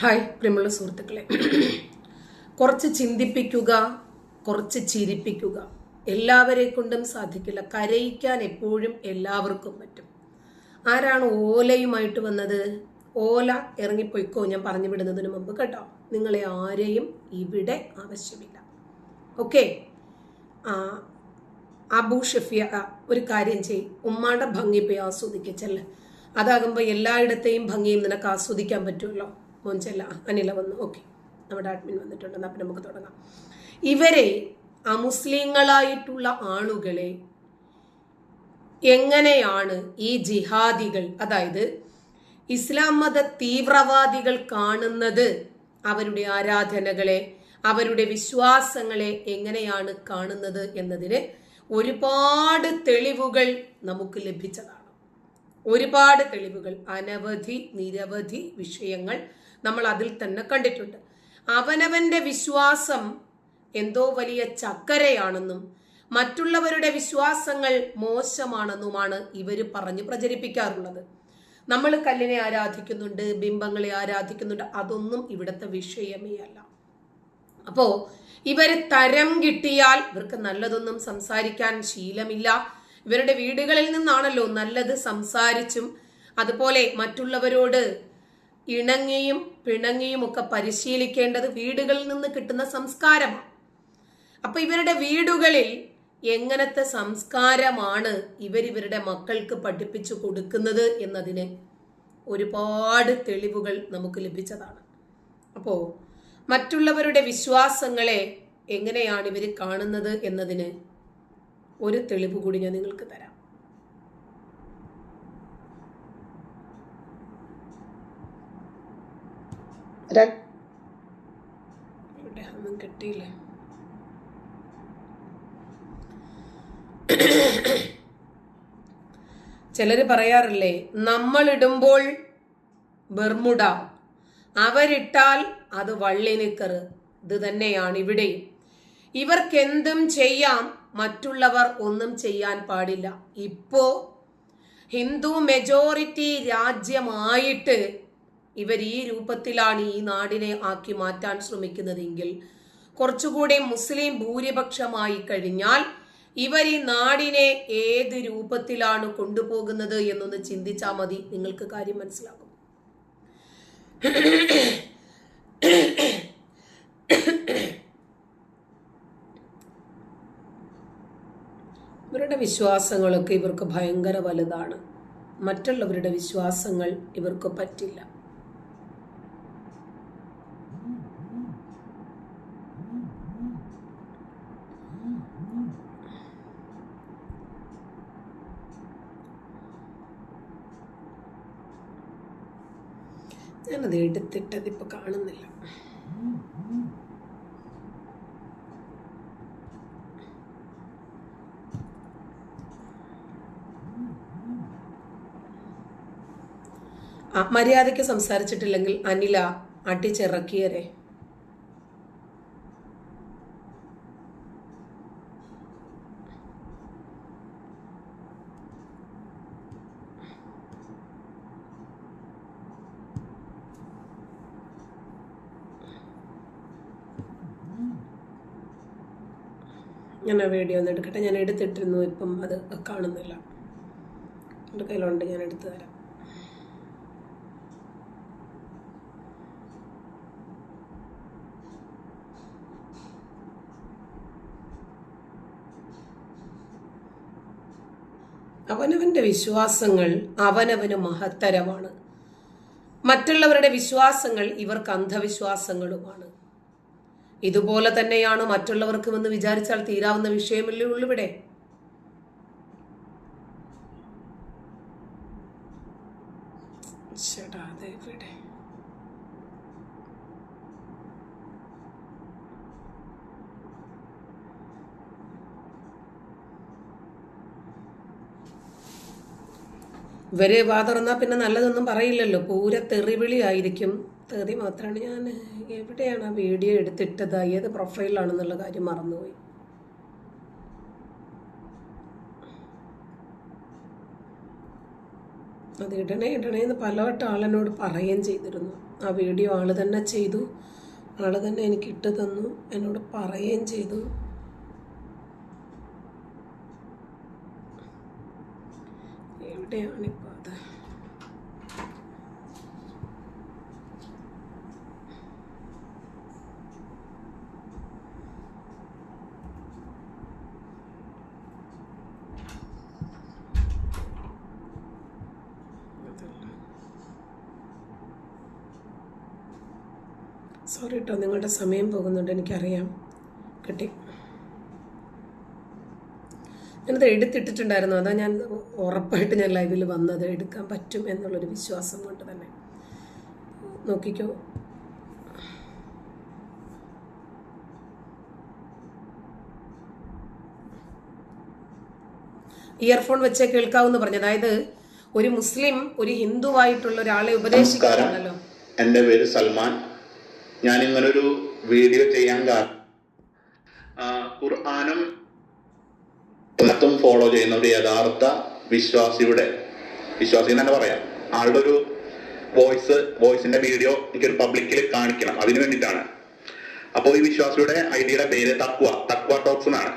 Hi പ്രിയമുള്ള സുഹൃത്തുക്കളെ. കുറച്ച് ചിന്തിപ്പിക്കുക കുറച്ച് ചിരിപ്പിക്കുക എല്ലാവരെ കൊണ്ടും സാധിക്കില്ല. കരയിക്കാൻ എപ്പോഴും എല്ലാവർക്കും പറ്റും. ആരാണ് ഓലയുമായിട്ട് വന്നത്? ഓല ഇറങ്ങിപ്പോയിക്കോ ഞാൻ പറഞ്ഞു വിടുന്നതിന് മുമ്പ് കേട്ടോ. നിങ്ങളെ ആരെയും ഇവിടെ ആവശ്യമില്ല. ഓക്കെ. അബു ഷഫിയ ഒരു കാര്യം ചെയ്. ഉമ്മാടെ ഭംഗി പോയി ആസ്വദിക്കച്ചല്ലേ അതാകുമ്പോൾ എല്ലായിടത്തെയും ഭംഗിയും നിനക്ക് ആസ്വദിക്കാൻ പറ്റുമല്ലോ മോൻചെല്ല അനില വന്നു. ഓക്കെ. നമ്മുടെ അഡ്മിൻ വന്നിട്ടുണ്ട് അപ്പം നമുക്ക് തുടങ്ങാം. ഇവരെ അമുസ്ലിങ്ങളായിട്ടുള്ള ആളുകളെ എങ്ങനെയാണ് ഈ ജിഹാദികൾ അതായത് ഇസ്ലാം മത തീവ്രവാദികൾ കാണുന്നത് അവരുടെ ആരാധനകളെ അവരുടെ വിശ്വാസങ്ങളെ എങ്ങനെയാണ് കാണുന്നത് എന്നതിന് ഒരുപാട് തെളിവുകൾ നമുക്ക് ലഭിച്ചതാണ്. ഒരുപാട് തെളിവുകൾ അനവധി നിരവധി വിഷയങ്ങൾ നമ്മൾ അതിൽ തന്നെ കണ്ടിട്ടുണ്ട്. അവനവന്റെ വിശ്വാസം എന്തോ വലിയ ചക്കരയാണെന്നും മറ്റുള്ളവരുടെ വിശ്വാസങ്ങൾ മോശമാണെന്നുമാണ് ഇവർ പറഞ്ഞു പ്രചരിപ്പിക്കാറുള്ളത്. നമ്മൾ കല്ലിനെ ആരാധിക്കുന്നുണ്ട് ബിംബങ്ങളെ ആരാധിക്കുന്നുണ്ട് അതൊന്നും ഇവിടുത്തെ വിഷയമേ അല്ല. അപ്പോ ഇവർ തരം കിട്ടിയാൽ ഇവർക്ക് നല്ലതൊന്നും സംസാരിക്കാൻ ശീലമില്ല. ഇവരുടെ വീടുകളിൽ നിന്നാണല്ലോ നല്ലത് സംസാരിച്ചും അതുപോലെ മറ്റുള്ളവരോട് ഇണങ്ങിയും പിണങ്ങിയും ഒക്കെ പരിശീലിക്കേണ്ടത് വീടുകളിൽ നിന്ന് കിട്ടുന്ന സംസ്കാരമാണ്. അപ്പൊ ഇവരുടെ വീടുകളിൽ എങ്ങനത്തെ സംസ്കാരമാണ് ഇവരിവരുടെ മക്കൾക്ക് പഠിപ്പിച്ചു കൊടുക്കുന്നത് എന്നതിന് ഒരുപാട് തെളിവുകൾ നമുക്ക് ലഭിച്ചതാണ്. അപ്പോൾ മറ്റുള്ളവരുടെ വിശ്വാസങ്ങളെ എങ്ങനെയാണ് ഇവർ കാണുന്നത് എന്നതിന് ഒരു തെളിവ് കൂടി ഞാൻ നിങ്ങൾക്ക് തരാം. ഇവിടെ ചിലര് പറയാറില്ലേ നമ്മൾ ഇടുമ്പോൾ ബെർമുഡ അവരിട്ടാൽ അത് വള്ളിനിക്കറ് ഇത് തന്നെയാണ് ഇവിടെയും. ഇവർക്കെന്തും ചെയ്യാം മറ്റുള്ളവർ ഒന്നും ചെയ്യാൻ പാടില്ല. ഇപ്പോ ഹിന്ദു മെജോറിറ്റി രാജ്യമായിട്ട് ഇവർ ഈ രൂപത്തിലാണ് ഈ നാടിനെ ആക്കി മാറ്റാൻ ശ്രമിക്കുന്നതെങ്കിൽ കുറച്ചുകൂടി മുസ്ലിം ഭൂരിപക്ഷമായി കഴിഞ്ഞാൽ ഇവർ ഈ നാടിനെ ഏത് രൂപത്തിലാണ് കൊണ്ടുപോകുന്നത് എന്നൊന്ന് ചിന്തിച്ചാൽ മതി. നിങ്ങൾക്ക് കാര്യം മനസ്സിലാകും. ഇവരുടെ വിശ്വാസങ്ങളൊക്കെ ഇവർക്ക് ഭയങ്കര വലുതാണ്. മറ്റുള്ളവരുടെ വിശ്വാസങ്ങൾ ഇവർക്ക് പറ്റില്ല. ഞാനത് എടുത്തിട്ടത് കാണുന്നില്ല. മര്യാദയ്ക്ക് സംസാരിച്ചിട്ടില്ലെങ്കിൽ അനില അടിച്ചിറക്കിയരെ. ഞാൻ ആ വീഡിയോ ഒന്ന് എടുക്കട്ടെ? ഞാൻ എടുത്തിട്ടിരുന്നു ഇപ്പം അത് കാണുന്നില്ല. എന്റെ കയ്യിലുണ്ട് ഞാൻ എടുത്തു തരാം. അവനവന്റെ വിശ്വാസങ്ങൾ അവനവന് മഹത്തരമാണ്. മറ്റുള്ളവരുടെ വിശ്വാസങ്ങൾ ഇവർക്ക് അന്ധവിശ്വാസങ്ങളുമാണ്. ഇതുപോലെ തന്നെയാണ് മറ്റുള്ളവർക്കുമെന്ന് വിചാരിച്ചാൽ തീരാവുന്ന വിഷയമല്ലേ ഉള്ളൂ ഇവിടെ. ഇവർ വാ പിന്നെ നല്ലതൊന്നും പറയില്ലല്ലോ. പൂര തെറിവിളി തെറി മാത്രമാണ് ഞാൻ എവിടെയാണ് ആ വീഡിയോ എടുത്തിട്ടത്? ഏത് പ്രൊഫൈലാണെന്നുള്ള കാര്യം മറന്നുപോയി. അത് ഇടണേ ഇടണേ എന്ന് പലവട്ടം ആളെന്നോട് പറയുകയും ചെയ്തിരുന്നു. ആ വീഡിയോ ആൾ തന്നെ ചെയ്തു. ആൾ തന്നെ എനിക്ക് ഇട്ട് തന്നു. എന്നോട് പറയുകയും ചെയ്തു. എവിടെയാണിപ്പോൾ അത് സോറി കേട്ടോ നിങ്ങളുടെ സമയം പോകുന്നുണ്ട് എനിക്കറിയാം. കിട്ടി. ഞാനത് എടുത്തിട്ടിട്ടുണ്ടായിരുന്നു അതാ ഞാൻ ഉറപ്പായിട്ട് ഞാൻ ലൈവിൽ വന്നത് എടുക്കാൻ പറ്റും എന്നുള്ളൊരു വിശ്വാസം കൊണ്ട് തന്നെ. നോക്കിക്കോ. ഇയർഫോൺ വെച്ച് കേൾക്കാവെന്ന് പറഞ്ഞു. അതായത് ഒരു മുസ്ലിം ഒരു ഹിന്ദു ആയിട്ടുള്ള ഒരാളെ ഉപദേശിക്കാറുണ്ടല്ലോ എന്റെ പേര് സൽമാൻ. ഞാൻ ഇങ്ങനൊരു വീഡിയോ ചെയ്യാൻ കാരണം ഖുർആാനും സുന്നത്തും ഫോളോ ചെയ്യുന്ന ഒരു യഥാർത്ഥ വിശ്വാസിയുടെ വിശ്വാസി എന്ന് തന്നെ പറയാം. ആളുടെ ഒരു വോയിസ് വോയിസിന്റെ വീഡിയോ എനിക്കൊരു പബ്ലിക്കിൽ കാണിക്കണം. അതിനു വേണ്ടിയിട്ടാണ്. അപ്പോൾ ഈ വിശ്വാസിയുടെ ഐഡിയുടെ പേര് തക്വ. തക്വ ടോക്സ് എന്നാണ്.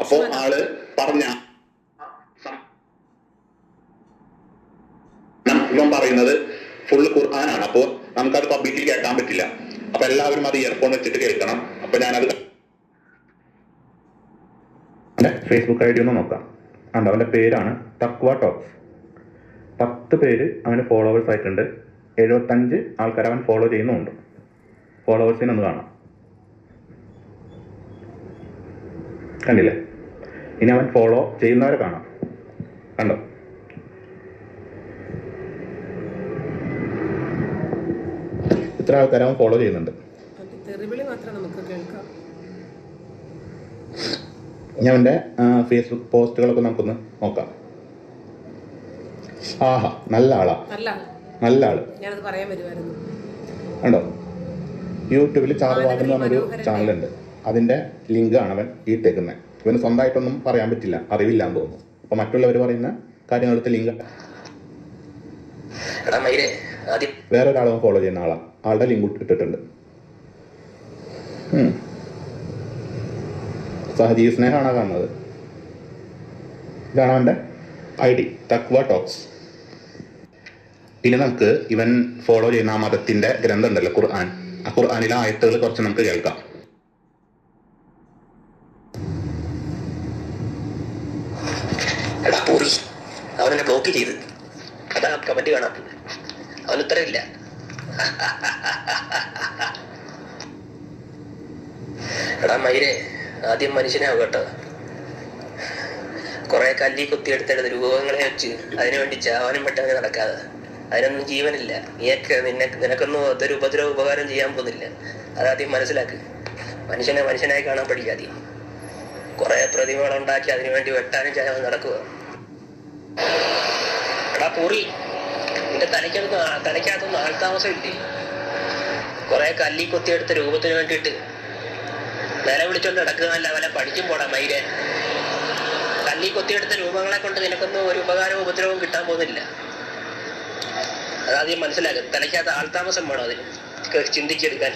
അപ്പോൾ ആൾ പറഞ്ഞ ഇവൻ പറയുന്നത് ഫുള്ള് ഖുർആനാണ്. അപ്പോൾ നമുക്കത് പബ്ലിക്കിൽ കേൾക്കാൻ പറ്റില്ല. അപ്പൊ എല്ലാവരും അത് ഇയർഫോൺ വെച്ചിട്ട് കേൾക്കണം. അപ്പൊ ഞാനത് ഫേസ്ബുക്ക് ഐ ഡി ഒന്ന് നോക്കാം. ഉണ്ട് അവന്റെ പേരാണ് തക്വ ടോക്സ് പത്ത് പേര് അവന് ഫോളോവേഴ്സ് ആയിട്ടുണ്ട്. എഴുപത്തഞ്ച് ആൾക്കാർ അവൻ ഫോളോ ചെയ്യുന്നുമുണ്ട് ഫോളോവേഴ്സിനെ ഒന്ന് കാണാം. കണ്ടില്ലേ? ഇനി അവൻ ഫോളോ ചെയ്യുന്നവരെ കാണാം. കണ്ടോ? ഇത്ര ആൾക്കാരെ അവൻ ഫോളോ ചെയ്യുന്നുണ്ട്. തെറിവിളി മാത്രം നമുക്ക് കേൾക്കാം. ഞാൻ എന്റെ ഫേസ്ബുക്ക് പോസ്റ്റുകളൊക്കെ നമുക്കൊന്ന് നോക്കാം. ആഹാ നല്ല ആളാ. നല്ല ആൾ. ഉണ്ടോ പറയാൻ വരുമായിരുന്നു കണ്ടോ? യൂട്യൂബിൽ ചാറുവാദം എന്ന് പറഞ്ഞൊരു ചാനലുണ്ട്. അതിന്റെ ലിങ്കാണ് ആണ് അവൻ ഈ ഇട്ടേക്കുന്നത് ഇവന് സ്വന്തമായിട്ടൊന്നും പറയാൻ പറ്റില്ല. അറിവില്ല എന്ന് തോന്നുന്നു. അപ്പൊ മറ്റുള്ളവർ പറയുന്ന കാര്യങ്ങളുടെ ലിങ്ക് വേറെ ഒരാളെ ഫോളോ ചെയ്യുന്ന ആളാ. ആളുടെ ലിങ്ക് ഇട്ടിട്ടുണ്ട്. സഹജീവ സ്നേഹമാണ് കാണുന്നത്. ഇതാണ് അവന്റെ ഐ ഡി തക്വ ടോക്സ്. ഇനി നമുക്ക് ഇവൻ ഫോളോ ചെയ്യുന്ന ആ മതത്തിന്റെ ഗ്രന്ഥം ഉണ്ടല്ലോ ഖുർആൻ. ആ ഖുർആാനിലെ ആയത്തുകൾ കുറച്ച് നമുക്ക് കേൾക്കാം. അവനെ ബ്ലോക്ക് ചെയ്ത്. അതാ കമന്റ് കാണാത്തത്. അവന് ഉത്തരവില്ല എടാ മയിലെ ആദ്യം മനുഷ്യനാവും കേട്ടോ. കുറെ കല്ലി കുത്തിയെടുത്തെടുത്ത് രൂപങ്ങളെ വെച്ച് അതിനുവേണ്ടി ചാവാനും പെട്ടെന്ന് നടക്കാതെ. അതിനൊന്നും ജീവനില്ല. നീയൊക്കെ നിന്നെ നിനക്കൊന്നും അതൊരു ഉപദ്രവ ഉപകാരം ചെയ്യാൻ പോകുന്നില്ല. അതാദ്യം മനസ്സിലാക്ക്. മനുഷ്യനെ മനുഷ്യനായി കാണാൻ പഠിക്കാതെ കുറെ പ്രതിമകൾ ഉണ്ടാക്കി അതിനുവേണ്ടി വെട്ടാനും ചാവാൻ നടക്കുക എടാ പൂറി നിന്റെ തലയ്ക്കകത്ത് തനിക്കകത്തൊന്നും ആൾത്താമസം ഇല്ലേ കുറെ കല്ലി കൊത്തിയെടുത്ത രൂപത്തിന് വേണ്ടിയിട്ട് നില വിളിച്ചോണ്ട് നടക്കുന്നതല്ല വല്ല പഠിക്കും പോടാ മൈരെ. കല്ലി കൊത്തിയെടുത്ത രൂപങ്ങളെ കൊണ്ട് നിനക്കൊന്നും ഒരു ഉപകാരവും ഉപദ്രവവും കിട്ടാൻ പോകുന്നില്ല. അതാദ്യം മനസ്സിലാക്കുക തലയ്ക്കകത്ത് ആൾതാമസം വേണം അതിന്. ചിന്തിച്ചെടുക്കാൻ.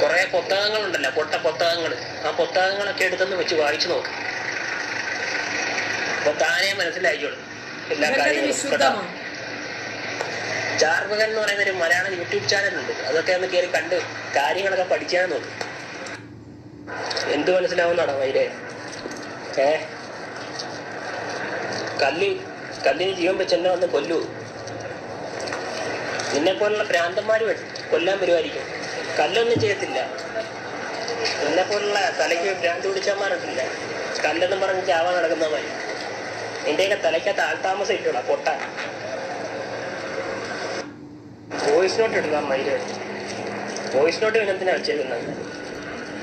കുറെ പുസ്തകങ്ങളുണ്ടല്ലോ പൊട്ട പുസ്തകങ്ങൾ ആ പുസ്തകങ്ങളൊക്കെ എടുത്തെന്ന് വെച്ച് വായിച്ചു നോക്ക്. അപ്പൊ താനേ മനസ്സിലായിക്കോളും എല്ലാ കാര്യങ്ങളും. ചാർമകൻ എന്ന് പറയുന്ന ഒരു മലയാളം യൂട്യൂബ് ചാനൽ ഉണ്ട്. അതൊക്കെ ഒന്ന് കയറി കണ്ട് കാര്യങ്ങളൊക്കെ പഠിക്കാൻ നോക്ക് എന്ത് മനസ്സിലാവുന്നാണോ വൈരെ? ഏ? കല്ല് കല്ലിന് ജീവൻ വെച്ച് എന്നെ വന്ന് കൊല്ലൂ. നിന്നെ പോലുള്ള ഭ്രാന്തന്മാര് കൊല്ലാൻ വരുമായിരിക്കും കല്ലൊന്നും ചെയ്യത്തില്ല. നിന്നെ പോലുള്ള തലയ്ക്ക് ഭ്രാന്ത് പിടിച്ചന്മാരുണ്ടല്ല കല്ലെന്നും പറഞ്ഞ് ചാവാൻ നടക്കുന്നവന്മാര്. നിന്റെയൊക്കെ തലയ്ക്കകത്ത് ആൾതാമസം ഇട്ടോടാ പൊട്ട വോയിസ് നോട്ട് എടുക്കാൻ മൈര വോയിസ് നോട്ട് എന്തിനാ വെച്ചേക്കുന്നത്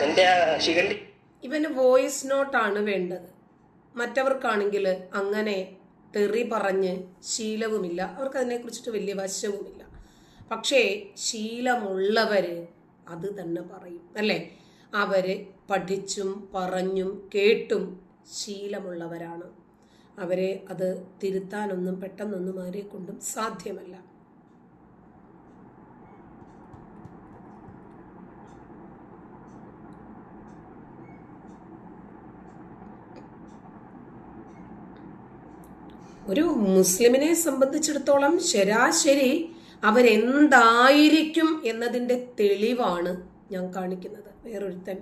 എന്റെ ആ ശിഖണ്ഡി ഇവന് വോയിസ് നോട്ടാണ് വേണ്ടത്. മറ്റവർക്കാണെങ്കിൽ അങ്ങനെ തെറി പറഞ്ഞ് ശീലവുമില്ല. അവർക്ക് അതിനെക്കുറിച്ചിട്ട് വലിയ വശവുമില്ല പക്ഷേ ശീലമുള്ളവർ അത് തന്നെ പറയും അല്ലേ? അവർ പഠിച്ചും പറഞ്ഞും കേട്ടും ശീലമുള്ളവരാണ്. അവരെ അത് തിരുത്താനൊന്നും പെട്ടെന്നൊന്നും ആരെ കൊണ്ടും സാധ്യമല്ല. ഒരു മുസ്ലിമിനെ സംബന്ധിച്ചിടത്തോളം ശരാശരി അവരെന്തായിരിക്കും എന്നതിന്റെ തെളിവാണ് ഞാൻ കാണിക്കുന്നത്. വേറൊരുത്തൻ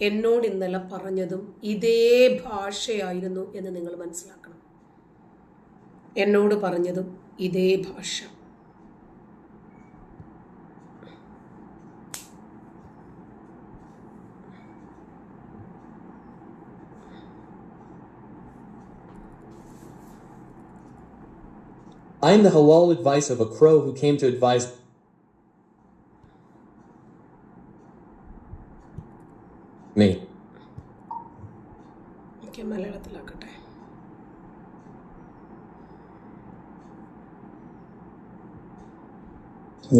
എന്നോട് ഇന്നലെ പറഞ്ഞതും ഇതേ ഭാഷയായിരുന്നു എന്ന് നിങ്ങൾ മനസ്സിലാക്കണം. എന്നോട് പറഞ്ഞതും ഇതേ ഭാഷ. I am the halal advice of a crow who came to advise me. Okay മലയാളത്തിലാക്കട്ടെ.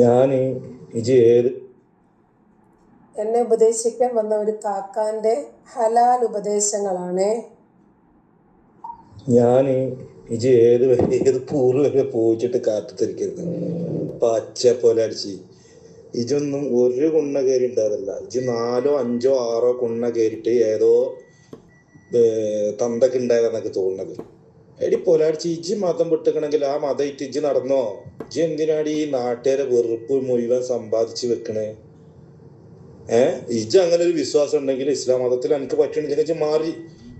ഞാൻ ഇജ് ഏത് എന്നെ ഉപദേശിക്കാൻ വന്ന ഒരു കാക്കാന്റെ ഹലാൽ ഉപദേശങ്ങളാണ്. ഞാൻ ഇജ് ഏത് ഏത് പൂറ് വരെ പോയിച്ചിട്ട് കാറ്റത്തിരിക്കരുത് പച്ച പോലെ അടിച്ച്. ഇജൊന്നും ഒരു കുണ്ണ കയറി ഉണ്ടാവില്ല ഇജ് നാലോ അഞ്ചോ ആറോ കുണ്ണ കയറിയിട്ട് ഏതോ തന്തക്ക് ഉണ്ടായതെന്നൊക്കെ തോന്നുന്നത് എടി പൊലാടിച്ച് ഇജ് മതം വിട്ടിക്കണമെങ്കിൽ ആ മതം ഇട്ട് ഇജ് നടന്നോ? ഇജ് എന്തിനാണ് ഈ നാട്ടുകാരെ വെറുപ്പ് മുഴുവൻ സമ്പാദിച്ച് വെക്കണേ? ഏഹ് ഇജ് അങ്ങനെ ഒരു വിശ്വാസം ഉണ്ടെങ്കിൽ ഇസ്ലാം മതത്തിൽ എനിക്ക് പറ്റണില്ലെങ്കിൽ ഇജ് മാറി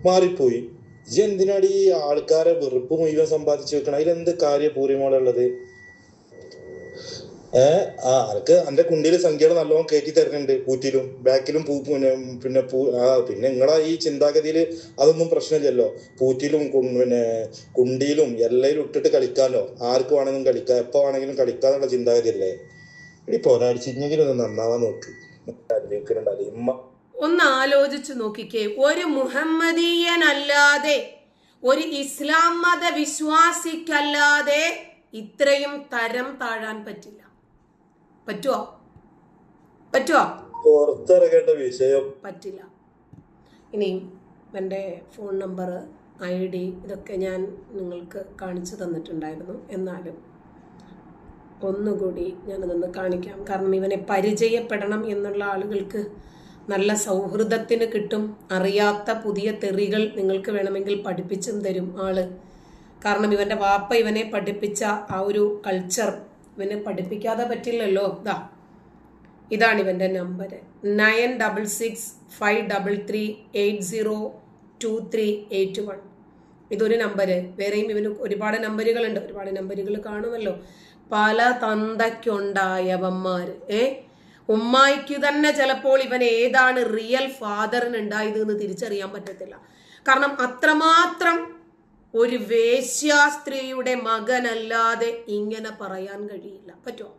മാറിപ്പോയി. ഇജ് എന്തിനാടി ഈ ആൾക്കാരെ വെറുപ്പ് മുഴുവൻ സമ്പാദിച്ചു വെക്കണം? അതിലെന്ത് കാര്യ പൂരിമോളുള്ളത് ഏഹ് ആ ആൾക്ക് എന്റെ കുണ്ടിയിൽ സംഖ്യകൾ നല്ലോണം കയറ്റി തരുന്നുണ്ട് പൂറ്റിലും ബാക്കിലും പൂ പിന്നെ പിന്നെ പൂ ആ പിന്നെ നിങ്ങളെ ഈ ചിന്താഗതിയിൽ അതൊന്നും പ്രശ്നമില്ലല്ലോ. പൂറ്റിലും പിന്നെ കുണ്ടിയിലും എല്ലയിലും ഇട്ടിട്ട് കളിക്കാമല്ലോ ആർക്ക് വേണമെങ്കിലും കളിക്കാം. എപ്പോ വേണമെങ്കിലും കളിക്കാന്നുള്ള ചിന്താഗതി അല്ലേ ഇനി പോരാടിച്ചിരുന്നെങ്കിലും ഒന്ന് നന്നാവാൻ നോക്ക്. ഇമ്മ ഒന്ന് ആലോചിച്ചു നോക്കിക്കേ. ഒരു മുഹമ്മദീയനല്ലാതെ ഒരു ഇസ്ലാം മത വിശ്വാസിക്കല്ലാതെ ഇത്രയും തരം താഴാൻ പറ്റില്ല. പറ്റുമോ പറ്റുമോ പുറത്തിറങ്ങേണ്ട വിഷയം. പറ്റില്ല. ഇനിയും എന്റെ ഫോൺ നമ്പർ ഐ ഡി ഇതൊക്കെ ഞാൻ നിങ്ങൾക്ക് കാണിച്ചു തന്നിട്ടുണ്ടായിരുന്നു. എന്നാലും ഒന്നുകൂടി ഞാനതൊന്ന് കാണിക്കാം. കാരണം ഇവനെ പരിചയപ്പെടണം എന്നുള്ള ആളുകൾക്ക് നല്ല സൗഹൃദത്തിന് കിട്ടും. അറിയാത്ത പുതിയ തെറികൾ നിങ്ങൾക്ക് വേണമെങ്കിൽ പഠിപ്പിച്ചും തരും ആൾ. കാരണം ഇവന്റെ വാപ്പ ഇവനെ പഠിപ്പിച്ച ആ ഒരു കൾച്ചർ ഇവനെ പഠിപ്പിക്കാതെ പറ്റില്ലല്ലോ. ഇതാ ഇതാണ് ഇവന്റെ number nine double six five double three eight zero two three eight one ഇതൊരു നമ്പര് വേറെയും ഇവന് ഒരുപാട് നമ്പറുകളുണ്ട് ഒരുപാട് നമ്പറുകൾ കാണുമല്ലോ. പല തന്തയ്ക്കുണ്ടായവന്മാർ ഏ? ഉമ്മായിക്ക് തന്നെ ചിലപ്പോൾ ഇവൻ ഏതാണ് റിയൽ ഫാദറിന് ഉണ്ടായത് എന്ന് തിരിച്ചറിയാൻ പറ്റത്തില്ല. കാരണം അത്രമാത്രം ഒരു വേശ്യാസ്ത്രീയുടെ മകനല്ലാതെ ഇങ്ങനെ പറയാൻ കഴിയില്ല. പറ്റോ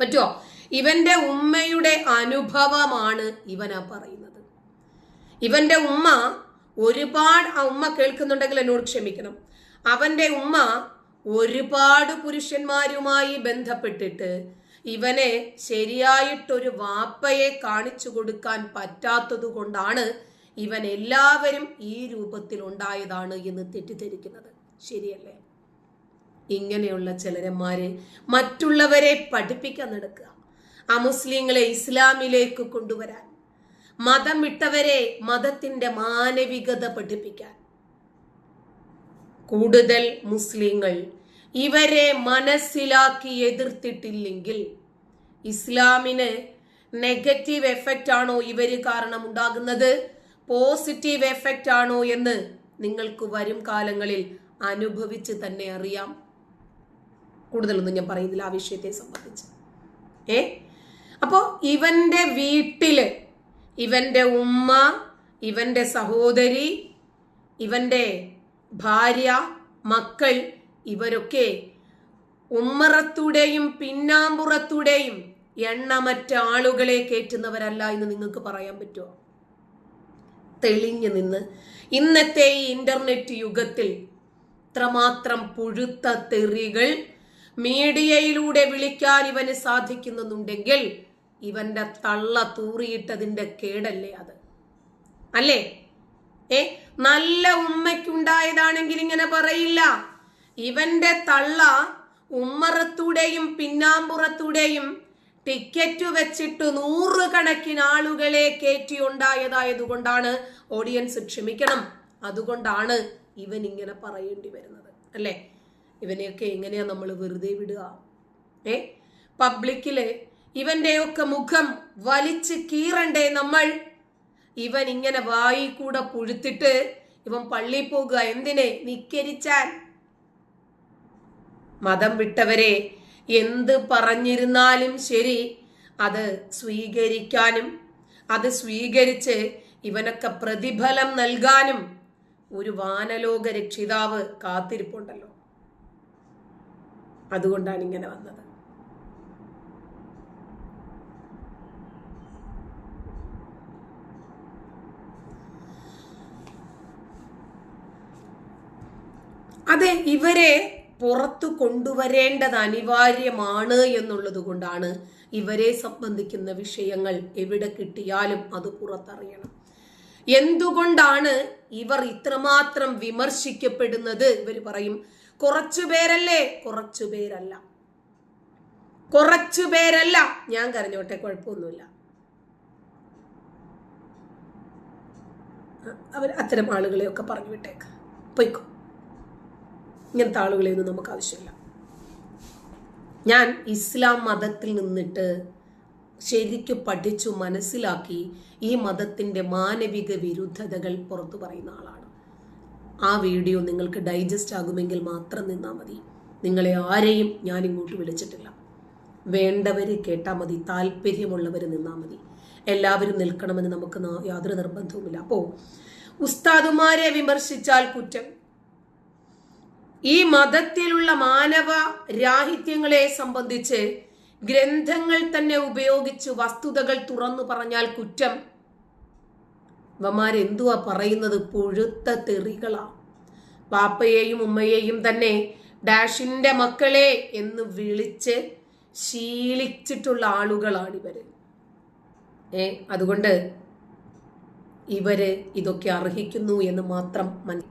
പറ്റോ ഇവന്റെ ഉമ്മയുടെ അനുഭവമാണ് ഇവനാ പറയുന്നത്. ഇവന്റെ ഉമ്മ ഒരുപാട് ആ ഉമ്മ കേൾക്കുന്നുണ്ടെങ്കിൽ എന്നോട് ക്ഷമിക്കണം. അവന്റെ ഉമ്മ ഒരുപാട് പുരുഷന്മാരുമായി ബന്ധപ്പെട്ടിട്ട് ഇവനെ ശരിയായിട്ടൊരു വാപ്പയെ കാണിച്ചു കൊടുക്കാൻ പറ്റാത്തത് കൊണ്ടാണ് ഇവൻ എല്ലാവരും ഈ രൂപത്തിൽ ഉണ്ടായതാണ് എന്ന് തെറ്റിദ്ധരിക്കുന്നത്. ശരിയല്ലേ? ഇങ്ങനെയുള്ള ചിലരന്മാരെ മറ്റുള്ളവരെ പഠിപ്പിക്കാൻ നടക്കുക. ആ മുസ്ലിങ്ങളെ ഇസ്ലാമിലേക്ക് കൊണ്ടുവരാൻ മതം വിട്ടവരെ മതത്തിന്റെ മാനവികത പഠിപ്പിക്കാൻ. കൂടുതൽ മുസ്ലിങ്ങൾ ഇവരെ മനസ്സിലാക്കി എതിർത്തിട്ടില്ലെങ്കിൽ ഇസ്ലാമിന് നെഗറ്റീവ് എഫക്റ്റ് ആണോ ഇവർ കാരണം ഉണ്ടാകുന്നത് പോസിറ്റീവ് എഫക്റ്റ് ആണോ എന്ന് നിങ്ങൾക്ക് വരും കാലങ്ങളിൽ അനുഭവിച്ച് തന്നെ അറിയാം. കൂടുതലൊന്നും ഞാൻ പറയുന്നില്ല ആ വിഷയത്തെ സംബന്ധിച്ച്. ഏ? അപ്പോൾ ഇവന്റെ വീട്ടിൽ ഇവന്റെ ഉമ്മ ഇവന്റെ സഹോദരി ഇവന്റെ ഭാര്യ മക്കൾ ഇവരൊക്കെ ഉമ്മറത്തൂടെയും പിന്നാമ്പുറത്തൂടെയും എണ്ണമറ്റ ആളുകളെ കയറ്റുന്നവരല്ല എന്ന് നിങ്ങൾക്ക് പറയാൻ പറ്റുമോ തെളിഞ്ഞു നിന്ന് ഇന്നത്തെ ഈ ഇന്റർനെറ്റ് യുഗത്തിൽ ഇത്രമാത്രം പുഴുത്ത തെറികൾ മീഡിയയിലൂടെ വിളിക്കാൻ ഇവന് സാധിക്കുന്നുണ്ടെങ്കിൽ ഇവന്റെ തള്ള തൂറിയിട്ടതിന്റെ കേടല്ലേ അത്? അല്ലേ? ഏ? നല്ല ഉമ്മയ്ക്കുണ്ടായതാണെങ്കിൽ ഇങ്ങനെ പറയില്ല. ഇവന്റെ തള്ള ഉമ്മറത്തൂടെയും പിന്നാമ്പുറത്തൂടെയും ടിക്കറ്റ് വെച്ചിട്ട് നൂറുകണക്കിന് ആളുകളെ കയറ്റി ഉണ്ടായതായതുകൊണ്ടാണ് ഓഡിയൻസ് ക്ഷമിക്കണം. അതുകൊണ്ടാണ് ഇവൻ ഇങ്ങനെ പറയേണ്ടി വരുന്നത്. അല്ലേ? ഇവനെയൊക്കെ എങ്ങനെയാ നമ്മൾ വെറുതെ വിടുക? ഏ? പബ്ലിക്കിൽ ഇവന്റെയൊക്കെ മുഖം വലിച്ച് കീറണ്ടേ നമ്മൾ? ഇവൻ ഇങ്ങനെ വായി കൂടെ പുഴുത്തിട്ട് ഇവൻ പള്ളിയിൽ പോകുക എന്തിനെ? നിക്കരിച്ചാൽ. മതം വിട്ടവരെ എന്ത് പറഞ്ഞിരുന്നാലും ശരി അത് സ്വീകരിക്കാനും അത് സ്വീകരിച്ച് ഇവനൊക്കെ പ്രതിഫലം നൽകാനും ഒരു വാനലോക രക്ഷിതാവ് കാത്തിരിപ്പുണ്ടല്ലോ. അതുകൊണ്ടാണ് ഇങ്ങനെ വന്നത്. അതെ ഇവരെ പുറത്തു കൊണ്ടുവരേണ്ടത് അനിവാര്യമാണ് എന്നുള്ളത് കൊണ്ടാണ് ഇവരെ സംബന്ധിക്കുന്ന വിഷയങ്ങൾ എവിടെ കിട്ടിയാലും അത് പുറത്തറിയണം. എന്തുകൊണ്ടാണ് ഇവർ ഇത്രമാത്രം വിമർശിക്കപ്പെടുന്നത്? ഇവർ പറയും കുറച്ചു പേരല്ലേ? കുറച്ചു പേരല്ല. കുറച്ചു പേരല്ല. ഞാൻ കരഞ്ഞോട്ടെ കുഴപ്പമൊന്നുമില്ല. അവർ അത്തരം ആളുകളെയൊക്കെ പറഞ്ഞു വിട്ടേക്ക്. പൊയ്ക്കോ. ഇങ്ങനത്തെ ആളുകളെയൊന്നും നമുക്ക് ആവശ്യമില്ല ഞാൻ ഇസ്ലാം മതത്തിൽ നിന്നിട്ട് ശരിക്കും പഠിച്ചു മനസ്സിലാക്കി ഈ മതത്തിന്റെ മാനവിക വിരുദ്ധതകൾ പുറത്തു പറയുന്ന ആളാണ്. ആ വീഡിയോ നിങ്ങൾക്ക് ഡൈജസ്റ്റ് ആകുമെങ്കിൽ മാത്രം നിന്നാൽ മതി. നിങ്ങളെ ആരെയും ഞാൻ ഇങ്ങോട്ട് വിളിച്ചിട്ടില്ല. വേണ്ടവർ കേട്ടാൽ മതി താല്പര്യമുള്ളവർ നിന്നാൽ മതി. എല്ലാവരും നിൽക്കണമെന്ന് നമുക്ക് യാതൊരു നിർബന്ധവുമില്ല. അപ്പോൾ ഉസ്താദുമാരെ വിമർശിച്ചാൽ കുറ്റം. ഈ മതത്തിലുള്ള മാനവ രാഹിത്യങ്ങളെ സംബന്ധിച്ച് ഗ്രന്ഥങ്ങൾ തന്നെ ഉപയോഗിച്ച് വസ്തുതകൾ തുറന്നു പറഞ്ഞാൽ കുറ്റം. ഇവന്മാരെന്തുവാ പറയുന്നത്? പുഴുത്ത തെറികളാണ് പാപ്പയെയും ഉമ്മയെയും തന്നെ ഡാഷിന്റെ മക്കളെ എന്ന് വിളിച്ച് ശീലിച്ചിട്ടുള്ള ആളുകളാണ് ഇവർ ഏ അതുകൊണ്ട് ഇവർ ഇതൊക്കെ അർഹിക്കുന്നു എന്ന് മാത്രം മന